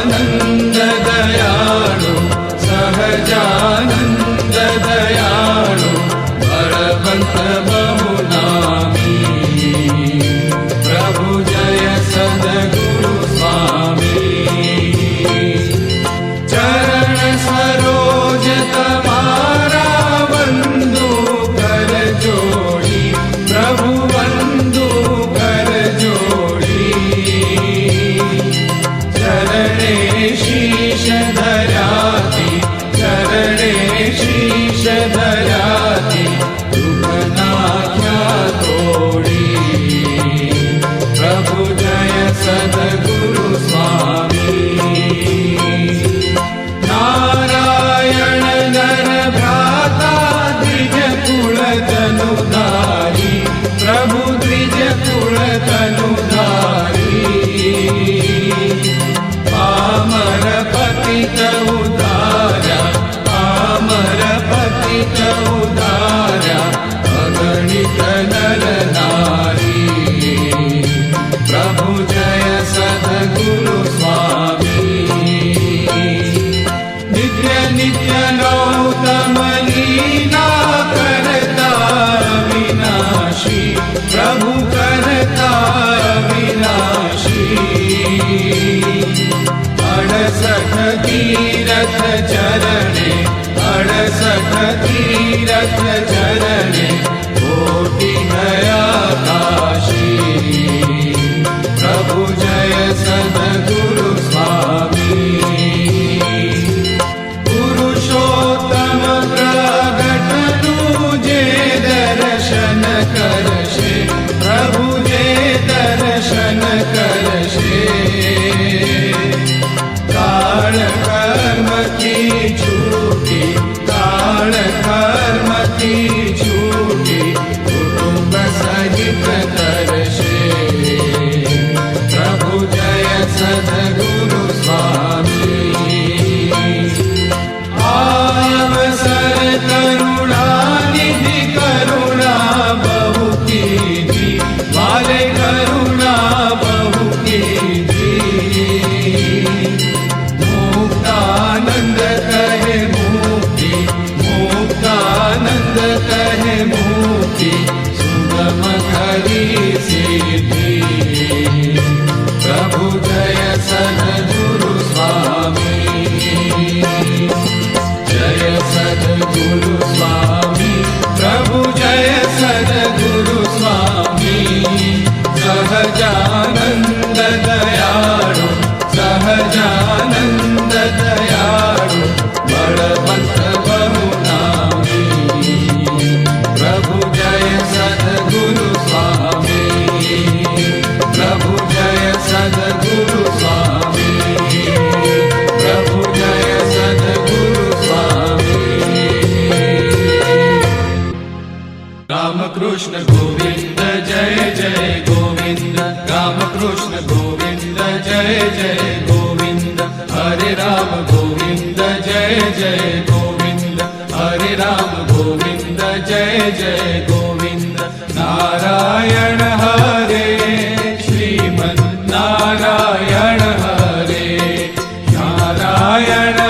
Aman तनुधारी प्रभु बिजपुरुदारी आमर पति चौ दारा आमर पति चौ दारा अगणित प्रभुजय सद्गुरु। तीरथ चरणे कोटि गया काशी प्रभु जय सद्गुरु स्वामी। पुरुषोत्तम प्रगट तुझे दर्शन करशे, प्रभु जे दर्शन करशे। काळ रामकृष्ण गोविन्द जय जय गोविन्द रामकृष्ण गोविन्द जय जय गोविन्द हरे राम गोविन्द जय जय गोविन्द हरे राम गोविन्द जय जय गोविन्द नारायण हरे, श्रीमन् नारायण हरे। नारायण